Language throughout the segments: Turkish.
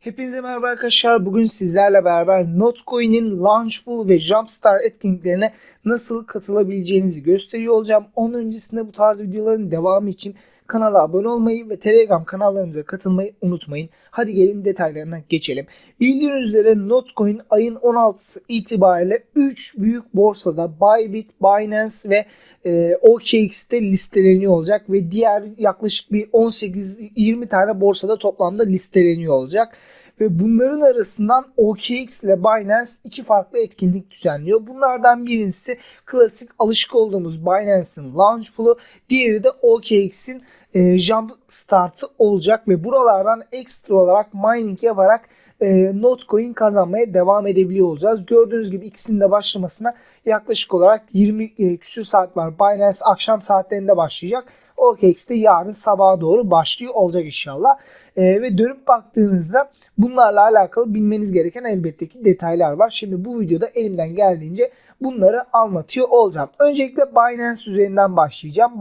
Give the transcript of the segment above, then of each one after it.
Hepinize merhaba arkadaşlar. Bugün sizlerle beraber Notcoin'in Launchpool ve Jumpstart etkinliklerine nasıl katılabileceğinizi gösteriyor olacağım. Onun öncesinde bu tarz videoların devamı için kanala abone olmayı ve Telegram kanallarımıza katılmayı unutmayın. Hadi gelin detaylarına geçelim. Bildiğiniz üzere Notcoin ayın 16'sı itibariyle 3 büyük borsada Bybit, Binance ve e, OKX'te listeleniyor olacak ve diğer yaklaşık bir 18-20 tane borsada toplamda listeleniyor olacak. Ve bunların arasından OKX ile Binance iki farklı etkinlik düzenliyor. Bunlardan birincisi klasik alışık olduğumuz Binance'in Launch Pool'u, diğeri de OKX'in e, Jump Start'ı olacak ve buralardan ekstra olarak mining yaparak e, Notcoin kazanmaya devam edebiliyor olacağız. Gördüğünüz gibi ikisinin de başlamasına yaklaşık olarak 20 e, küsür saat var. Binance akşam saatlerinde başlayacak. OKX de yarın sabaha doğru başlıyor olacak inşallah. E, ve dönüp baktığınızda bunlarla alakalı bilmeniz gereken elbette ki detaylar var. Şimdi bu videoda elimden geldiğince bunları anlatıyor olacağım. Öncelikle Binance üzerinden başlayacağım.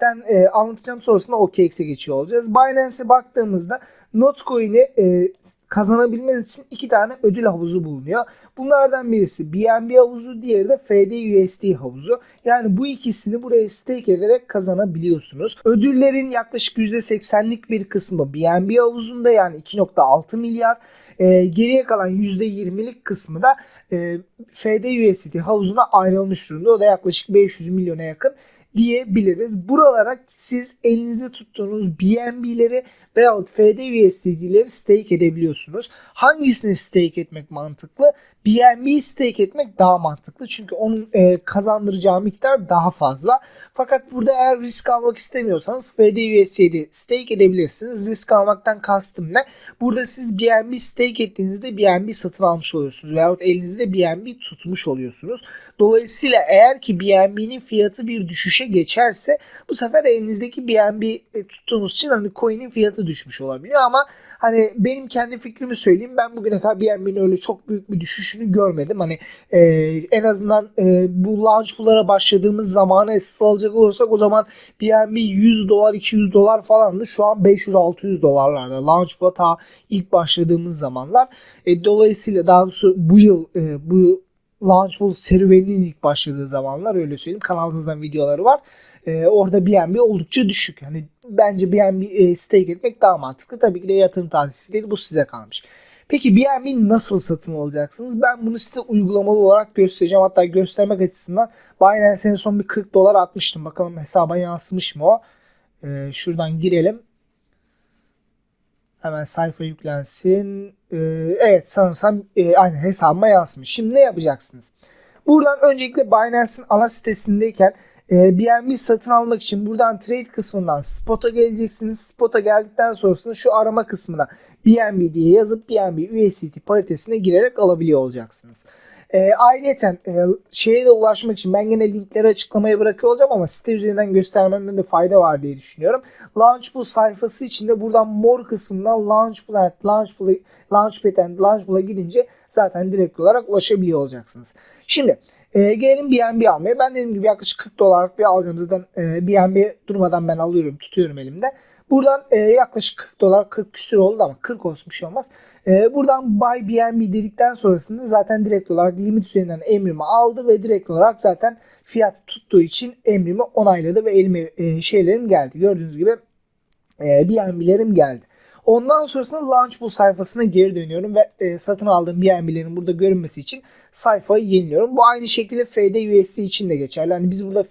Binance'den e, anlatacağım sonrasında OKX'e geçiyor olacağız. Binance'e baktığımızda Notcoin'i e, kazanabilmeniz için iki tane ödül havuzu bulunuyor. Bunlardan birisi BNB havuzu, diğeri de FDUSD havuzu. Yani bu ikisini buraya stake ederek kazanabiliyorsunuz. Ödüllerin yaklaşık %80'lik bir kısmı BNB havuzunda yani 2.6 milyar. E, geriye kalan %20'lik kısmı da e, FDUSD havuzuna ayrılmış durumda. O da yaklaşık 500 milyona yakın diyebiliriz. Buralara siz elinizde tuttuğunuz BNB'leri veyahut FDUSD'leri stake edebiliyorsunuz. Hangisini stake etmek mantıklı? BNB stake etmek daha mantıklı. Çünkü onun e, kazandıracağı miktar daha fazla. Fakat burada eğer risk almak istemiyorsanız FDUSD'yi stake edebilirsiniz. Risk almaktan kastım ne? Burada siz BNB stake ettiğinizde BNB satın almış oluyorsunuz. Veyahut elinizde BNB tutmuş oluyorsunuz. Dolayısıyla eğer ki BNB'nin fiyatı bir düşüşe geçerse bu sefer elinizdeki BNB e, tuttuğunuz için hani coin'in fiyatı düşmüş olabiliyor ama hani benim kendi fikrimi söyleyeyim ben bugüne kadar BNB'nin öyle çok büyük bir düşüşünü görmedim. Hani e, en azından e, bu launch pool'lara başladığımız zamanı esas alacak olursak o zaman BNB 100 dolar 200 dolar falandı. Şu an 500-600 dolarlarda launch pool'a ta ilk başladığımız zamanlar. E, dolayısıyla daha doğrusu bu yıl e, bu Launchpool serüveninin ilk başladığı zamanlar öyle söyleyeyim. Kanalımızdan videoları var. Ee, orada BNB oldukça düşük. Yani bence BNB e, stake etmek daha mantıklı. Tabii ki de yatırım tavsiyesi değil. Bu size kalmış. Peki BNB nasıl satın alacaksınız? Ben bunu size uygulamalı olarak göstereceğim. Hatta göstermek açısından Binance'e son bir 40 dolar atmıştım. Bakalım hesaba yansımış mı o? Ee, şuradan girelim. Hemen sayfa yüklensin. Ee, evet sanırsam e, aynı hesabıma yansımış. Şimdi ne yapacaksınız? Buradan öncelikle Binance'in ana sitesindeyken e, BNB satın almak için buradan trade kısmından spot'a geleceksiniz. Spot'a geldikten sonrasında şu arama kısmına BNB diye yazıp BNB USDT paritesine girerek alabiliyor olacaksınız. E, ayrıca e, şeye de ulaşmak için ben gene linkleri açıklamaya bırakıyor olacağım ama site üzerinden göstermemde de fayda var diye düşünüyorum. Launchpool sayfası içinde buradan mor kısmından Launchpool and Launchpool Launchpad Launchpool'a gidince zaten direkt olarak ulaşabiliyor olacaksınız. Şimdi e, gelelim BNB almaya. Ben dediğim gibi yaklaşık 40 dolarlık bir alacağım. Zaten e, BNB durmadan ben alıyorum, tutuyorum elimde. Buradan e, yaklaşık 40 dolar 40 küsür oldu ama 40 olsun bir şey olmaz. E, buradan buy BNB dedikten sonrasında zaten direkt olarak limit üzerinden emrimi aldı ve direkt olarak zaten fiyat tuttuğu için emrimi onayladı ve elime e, şeylerim geldi. Gördüğünüz gibi e, BNB'lerim geldi. Ondan sonrasında Launchpool sayfasına geri dönüyorum ve e, satın aldığım BNB'lerin burada görünmesi için sayfayı yeniliyorum. Bu aynı şekilde FD USD için de geçerli. Yani biz burada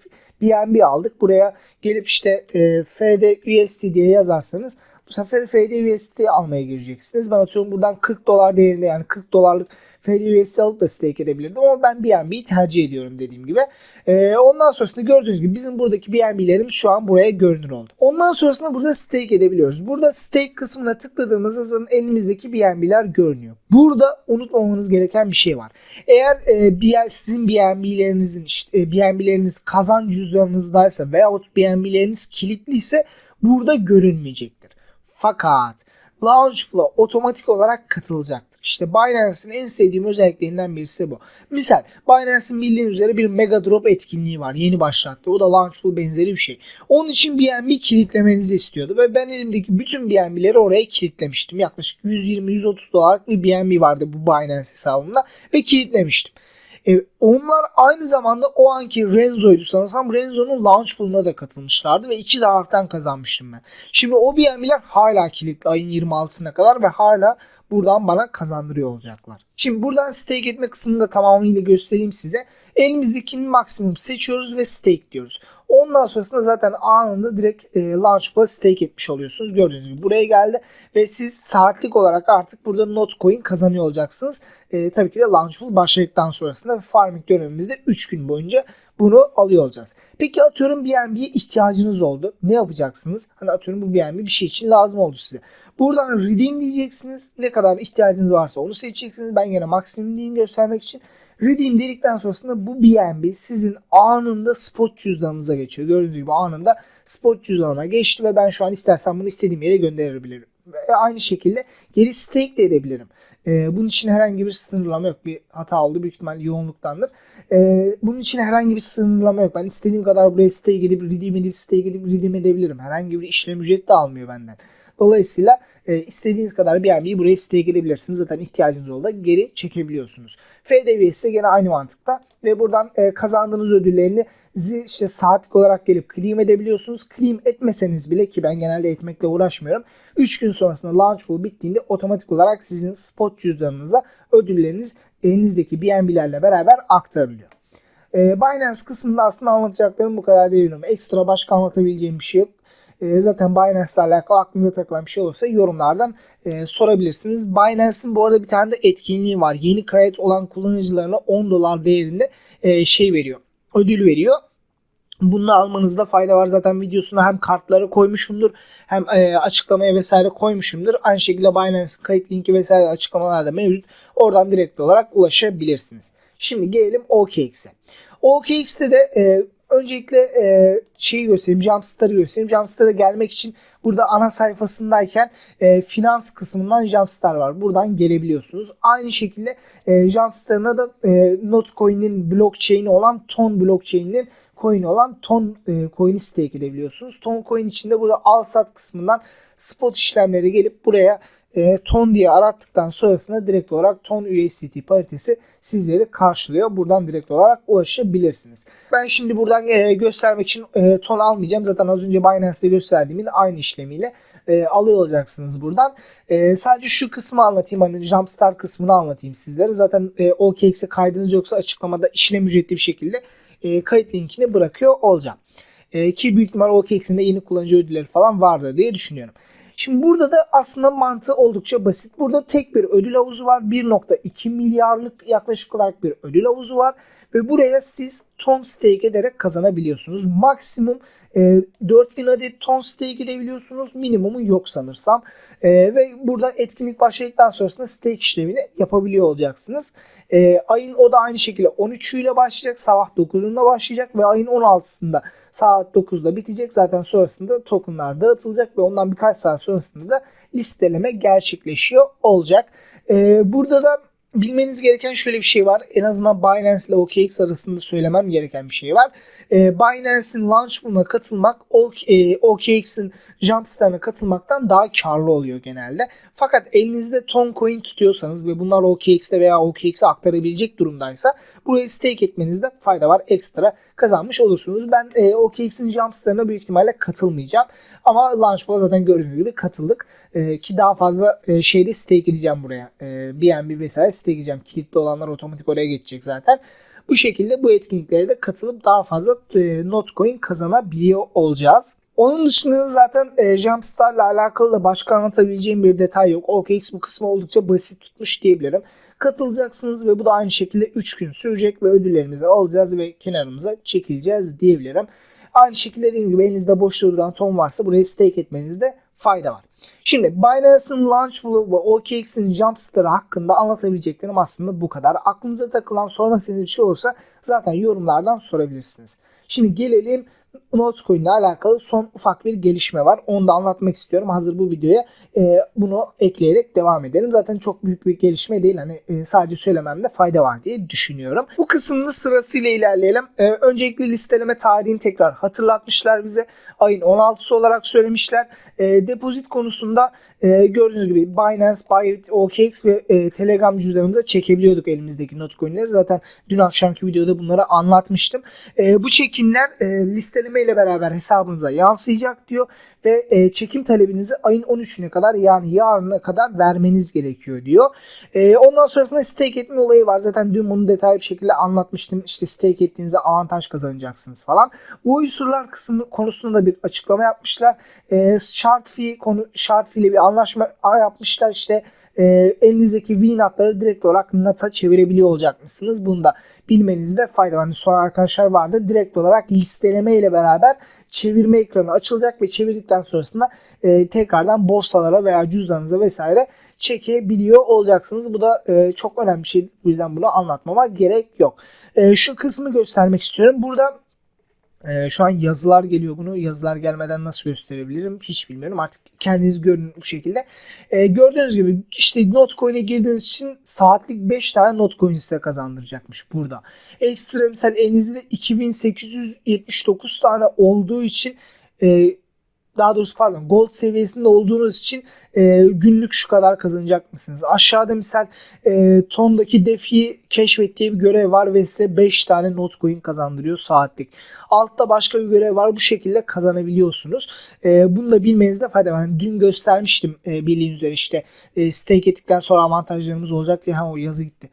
BNB aldık. Buraya gelip işte e, FD USD diye yazarsanız bu sefer FD USD almaya gireceksiniz. Ben atıyorum buradan 40 dolar değerinde yani 40 dolarlık FD USD alıp da stake edebilirdim ama ben BNB'yi tercih ediyorum dediğim gibi. Ee, ondan sonrasında gördüğünüz gibi bizim buradaki BNB'lerimiz şu an buraya görünür oldu. Ondan sonrasında burada stake edebiliyoruz. Burada stake kısmına tıkladığımızda zaten elimizdeki BNB'ler görünüyor. Burada unutmamanız gereken bir şey var. Eğer e, sizin BNB'lerinizin işte, e, BNB'leriniz kazanç cüzdanınızdaysa veyahut BNB'leriniz kilitliyse burada görünmeyecektir. Fakat Launchpool'a otomatik olarak katılacaktır. İşte Binance'in en sevdiğim özelliklerinden birisi bu. Misal Binance'in bildiğiniz üzere bir Mega Drop etkinliği var. Yeni başlattı. O da Launchpool benzeri bir şey. Onun için BNB kilitlemenizi istiyordu ve ben elimdeki bütün BNB'leri oraya kilitlemiştim. Yaklaşık 120-130 dolarlık bir BNB vardı bu Binance hesabımda ve kilitlemiştim. E, onlar aynı zamanda o anki Renzo'ydu sanırsam. Renzo'nun launch pool'una da katılmışlardı ve iki taraftan kazanmıştım ben. Şimdi o BNB'ler hala kilitli ayın 26'sına kadar ve hala buradan bana kazandırıyor olacaklar. Şimdi buradan stake etme kısmını da tamamıyla göstereyim size. Elimizdekini maksimum seçiyoruz ve stake diyoruz. Ondan sonrasında zaten anında direkt e, Launchpool'a stake etmiş oluyorsunuz. Gördüğünüz gibi buraya geldi ve siz saatlik olarak artık burada Notcoin kazanıyor olacaksınız. E, tabii ki de Launchpool başladıktan sonrasında farming dönemimizde 3 gün boyunca bunu alıyor olacağız. Peki atıyorum BNB'ye ihtiyacınız oldu. Ne yapacaksınız? Hani atıyorum bu BNB bir şey için lazım oldu size. Buradan redeem diyeceksiniz. Ne kadar ihtiyacınız varsa onu seçeceksiniz. Ben yine maksimum diyeyim göstermek için. Redeem dedikten sonrasında bu BNB sizin anında spot cüzdanınıza geçiyor. Gördüğünüz gibi anında spot cüzdanıma geçti ve ben şu an istersem bunu istediğim yere gönderebilirim. Ve aynı şekilde geri stake de edebilirim. Ee, bunun için herhangi bir sınırlama yok. Bir hata oldu. Büyük ihtimalle yoğunluktandır. Ee, bunun için herhangi bir sınırlama yok. Ben istediğim kadar buraya stake edip redeem edip stake edip redeem edebilirim. Herhangi bir işlem ücreti de almıyor benden. Dolayısıyla e, istediğiniz kadar BNB'yi buraya stake edebilirsiniz. Zaten ihtiyacınız olduğunda geri çekebiliyorsunuz. FDV'si de gene aynı mantıkta ve buradan e, kazandığınız ödüllerini işte saatlik olarak gelip claim edebiliyorsunuz. Claim etmeseniz bile ki ben genelde etmekle uğraşmıyorum. 3 gün sonrasında launch pool bittiğinde otomatik olarak sizin spot cüzdanınıza ödülleriniz elinizdeki BNB'lerle beraber aktarılıyor. E, Binance kısmında aslında anlatacaklarım bu kadar diyebilirim. Ekstra başka anlatabileceğim bir şey yok. E, zaten Binance ile alakalı aklınıza takılan bir şey olursa yorumlardan e, sorabilirsiniz. Binance'in bu arada bir tane de etkinliği var. Yeni kayıt olan kullanıcılarına 10 dolar değerinde e, şey veriyor. Ödül veriyor. Bunu almanızda fayda var. Zaten videosuna hem kartları koymuşumdur hem e, açıklamaya vesaire koymuşumdur. Aynı şekilde Binance kayıt linki vesaire açıklamalarda mevcut. Oradan direkt olarak ulaşabilirsiniz. Şimdi gelelim OKX'e. OKX'te de e, Öncelikle e, şeyi göstereyim. Jumpstar'ı göstereyim. Jumpstar'a gelmek için burada ana sayfasındayken e, finans kısmından Jumpstar var. Buradan gelebiliyorsunuz. Aynı şekilde e, Jumpstar'ına da e, Notcoin'in blockchain'i olan Ton blockchain'inin coin olan Ton e, coin'i stake edebiliyorsunuz. Ton coin içinde burada al sat kısmından spot işlemleri gelip buraya e, ton diye arattıktan sonrasında direkt olarak ton USDT paritesi sizleri karşılıyor. Buradan direkt olarak ulaşabilirsiniz. Ben şimdi buradan e, göstermek için e, ton almayacağım. Zaten az önce Binance'de gösterdiğimin aynı işlemiyle e, alıyor olacaksınız buradan. E, sadece şu kısmı anlatayım. Hani Jumpstart kısmını anlatayım sizlere. Zaten e, OKX'e kaydınız yoksa açıklamada işlem ücretli bir şekilde e, kayıt linkini bırakıyor olacağım. E, ki büyük ihtimal OKX'in de yeni kullanıcı ödülleri falan vardır diye düşünüyorum. Şimdi burada da aslında mantığı oldukça basit. Burada tek bir ödül havuzu var. 1.2 milyarlık yaklaşık olarak bir ödül havuzu var. Ve buraya siz ton stake ederek kazanabiliyorsunuz. Maksimum e, 4000 adet ton stake edebiliyorsunuz. Minimumu yok sanırsam. E, ve burada etkinlik başladıktan sonrasında stake işlemini yapabiliyor olacaksınız. E, ayın o da aynı şekilde 13'üyle başlayacak. Sabah 9'unda başlayacak ve ayın 16'sında saat 9'da bitecek. Zaten sonrasında tokenlar dağıtılacak ve ondan birkaç saat sonrasında da listeleme gerçekleşiyor olacak. E, burada da bilmeniz gereken şöyle bir şey var. En azından Binance ile OKX arasında söylemem gereken bir şey var. E, Binance'in launch pool'una katılmak e, OKX'in Jumpstar'ına katılmaktan daha karlı oluyor genelde. Fakat elinizde ton coin tutuyorsanız ve bunlar OKX'te veya OKX'e aktarabilecek durumdaysa burayı stake etmenizde fayda var. Ekstra kazanmış olursunuz. Ben e, OKX'in Jumpstar'ına büyük ihtimalle katılmayacağım. Ama Launchpool'a zaten gördüğünüz gibi katıldık. E, ki daha fazla e, şeyde stake edeceğim buraya. E, BNB vesaire stake edeceğim. Kilitli olanlar otomatik oraya geçecek zaten. Bu şekilde bu etkinliklere de katılıp daha fazla e, Notcoin kazanabiliyor olacağız. Onun dışında zaten e, Jumpstar ile alakalı da başka anlatabileceğim bir detay yok. OKX bu kısmı oldukça basit tutmuş diyebilirim. Katılacaksınız ve bu da aynı şekilde 3 gün sürecek ve ödüllerimizi alacağız ve kenarımıza çekileceğiz diyebilirim. Aynı şekilde dediğim gibi elinizde boşta duran ton varsa burayı stake etmenizde fayda var. Şimdi Binance'ın Launchpool ve OKX'in Jumpstar'ı hakkında anlatabileceklerim aslında bu kadar. Aklınıza takılan sormak istediğiniz bir şey olursa zaten yorumlardan sorabilirsiniz. Şimdi gelelim Notcoin ile alakalı son ufak bir gelişme var. Onu da anlatmak istiyorum. Hazır bu videoya e, bunu ekleyerek devam edelim. Zaten çok büyük bir gelişme değil. Hani e, sadece söylememde fayda var diye düşünüyorum. Bu kısımda sırasıyla ilerleyelim. E, öncelikle listeleme tarihini tekrar hatırlatmışlar bize. Ayın 16'sı olarak söylemişler. E, depozit konusunda e, gördüğünüz gibi Binance, Bybit, OKX ve e, Telegram cüzdanımıza çekebiliyorduk elimizdeki Notcoin'leri. Zaten dün akşamki videoda bunları anlatmıştım. E, bu çekimler e, listeleme ile beraber hesabınıza yansıyacak diyor ve e, çekim talebinizi ayın 13'üne kadar yani yarına kadar vermeniz gerekiyor diyor. E, ondan sonrasında stake etme olayı var. Zaten dün bunu detaylı bir şekilde anlatmıştım. İşte stake ettiğinizde avantaj kazanacaksınız falan. Bu unsurlar kısmı konusunda da bir açıklama yapmışlar. E, shard fee konu shard fee ile bir anlaşma yapmışlar. İşte e, elinizdeki VNAT'ları direkt olarak NAT'a çevirebiliyor olacakmışsınız. Bunu da bilmenizde fayda var. Hani sonra arkadaşlar vardı. Direkt olarak listeleme ile beraber çevirme ekranı açılacak ve çevirdikten sonrasında e, tekrardan borsalara veya cüzdanınıza vesaire çekebiliyor olacaksınız. Bu da e, çok önemli bir şey. Bu yüzden bunu anlatmama gerek yok. E, şu kısmı göstermek istiyorum. Burada ee, şu an yazılar geliyor bunu. Yazılar gelmeden nasıl gösterebilirim hiç bilmiyorum. Artık kendiniz görün bu şekilde. Ee, gördüğünüz gibi işte Notcoin'e girdiğiniz için saatlik 5 tane Notcoin size kazandıracakmış burada. Ekstra misal elinizde 2879 tane olduğu için e, daha doğrusu pardon gold seviyesinde olduğunuz için e, günlük şu kadar kazanacak mısınız? Aşağıda misal e, tondaki defi keşfet diye bir görev var ve size 5 tane notcoin kazandırıyor saatlik. Altta başka bir görev var bu şekilde kazanabiliyorsunuz. E, bunu da bilmenizde fayda var. Yani dün göstermiştim e, bildiğiniz üzere işte e, stake ettikten sonra avantajlarımız olacak diye ha o yazı gitti.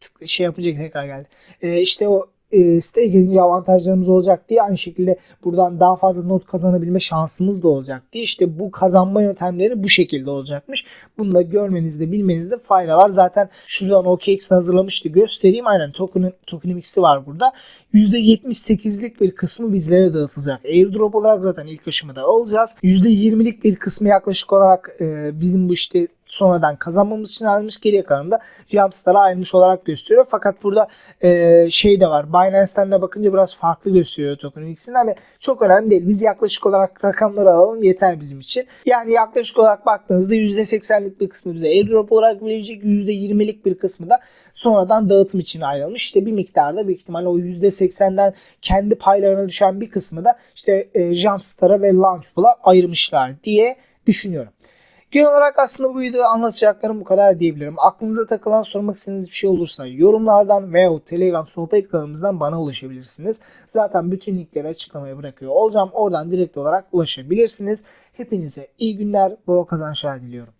Tık, şey yapınca tekrar geldi. E, işte o e, stake edince avantajlarımız olacak diye aynı şekilde buradan daha fazla not kazanabilme şansımız da olacak diye işte bu kazanma yöntemleri bu şekilde olacakmış. Bunu da görmenizde bilmenizde fayda var. Zaten şuradan OKX hazırlamıştı göstereyim. Aynen token, tokenimix'i var burada. %78'lik bir kısmı bizlere dağıtılacak. Airdrop olarak zaten ilk aşamada olacağız. %20'lik bir kısmı yaklaşık olarak e, bizim bu işte sonradan kazanmamız için ayrılmış geriye kalanı da Jumpstar'a ayrılmış olarak gösteriyor. Fakat burada e, şey de var. Binance'ten de bakınca biraz farklı gösteriyor tokenomics'in. Hani çok önemli değil. Biz yaklaşık olarak rakamları alalım yeter bizim için. Yani yaklaşık olarak baktığınızda %80'lik bir kısmı bize airdrop olarak verecek. %20'lik bir kısmı da sonradan dağıtım için ayrılmış. İşte bir miktarda büyük ihtimalle o %80'den kendi paylarına düşen bir kısmı da işte e, Jumpstar'a ve Launchpool'a ayırmışlar diye düşünüyorum. Genel olarak aslında bu videoda anlatacaklarım bu kadar diyebilirim. Aklınıza takılan sormak istediğiniz bir şey olursa yorumlardan veya Telegram sohbet kanalımızdan bana ulaşabilirsiniz. Zaten bütün linkleri açıklamaya bırakıyor olacağım. Oradan direkt olarak ulaşabilirsiniz. Hepinize iyi günler, bol kazançlar diliyorum.